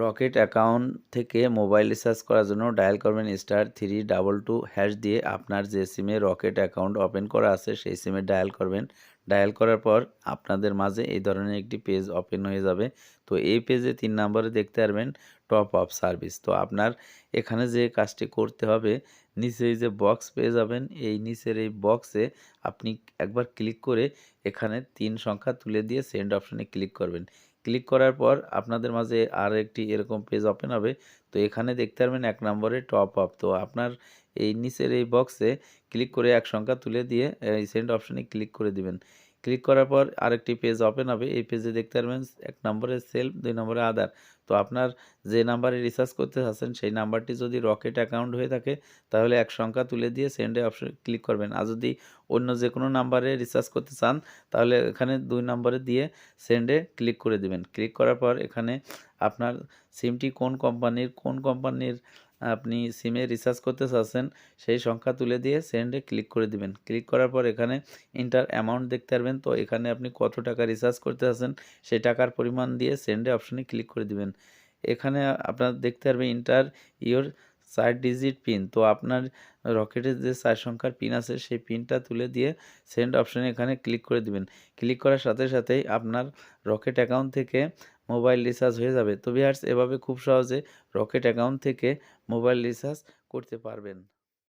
Rocket account থেকে mobile recharge করার জন্য ডায়াল করবেন star three double two hash দিয়ে। আপনার যে সিমে রকেট অ্যাকাউন্ট ওপেন করা আছে, সেই সিমে ডায়াল করবেন। ডায়াল করার পর আপনাদের মাঝে এই ধরনের একটি পেজ ওপেন হয়ে যাবে। তো এই পেজে তিন নম্বরে দেখতে পারবেন টপ আপ সার্ভিস। তো আপনার এখানে যে কাজটি করতে হবে, নিচে যে বক্স পেয়ে যাবেন। এই নিচের এই বক্সে আপনি একবার ক্লিক করে এখানে তিন সংখ্যা তুলে দিয়ে সেন্ড অপশানে ক্লিক করবেন। ক্লিক করার পর আপনাদের মাঝে আর একটি এরকম পেজ ওপেন হবে। তো এখানে দেখতে পারবেন এক নম্বরে টপ আপ তো আপনার এই নিচের এই বক্সে ক্লিক করে এক সংখ্যা তুলে দিয়ে, এই সেন্ড অপশানে ক্লিক করে দিবেন। ক্লিক করার পর আরেকটি পেজ ওপেন হবে। এই পেজে দেখতে পারবেন এক নম্বরে সেলফ দুই নম্বরে আদার তো আপনার যে নাম্বারে রিচার্জ করতে চাচ্ছেন, সেই নাম্বারটি যদি রকেট অ্যাকাউন্ট হয়ে থাকে, তাহলে এক সংখ্যা তুলে দিয়ে সেন্ডে অপশন ক্লিক করবেন। আর যদি অন্য যে কোনো নাম্বারে রিচার্জ করতে চান, তাহলে এখানে দুই নম্বরে দিয়ে সেন্ডে ক্লিক করে দিবেন। ক্লিক করার পর এখানে আপনার সিমটি কোন কোম্পানির কোন কোম্পানির আপনি সিমে রিচার্জ করতে চাচ্ছেন, সেই সংখ্যা তুলে দিয়ে সেন্ডে ক্লিক করে দিবেন। ক্লিক করার পর এখানে ইন্টার অ্যামাউন্ট দেখতে পারবেন। তো এখানে আপনি কত টাকা রিচার্জ করতে চাচ্ছেন, সেই টাকার পরিমাণ দিয়ে সেন্ডে অপশনে ক্লিক করে দিবেন। এখানে আপনার দেখতে পারবে ইন্টার ইয়োর চার ডিজিট পিন তো আপনার রকেটের যে চার সংখ্যার পিন আছে, সেই পিনটা তুলে দিয়ে সেন্ড অপশানে এখানে ক্লিক করে দিবেন। ক্লিক করার সাথে সাথেই আপনার রকেট অ্যাকাউন্ট থেকে মোবাইল রিচার্জ হয়ে যাবে। তো বিহার্স এভাবে খুব সহজে রকেট অ্যাকাউন্ট থেকে মোবাইল রিচার্জ করতে পারবেন।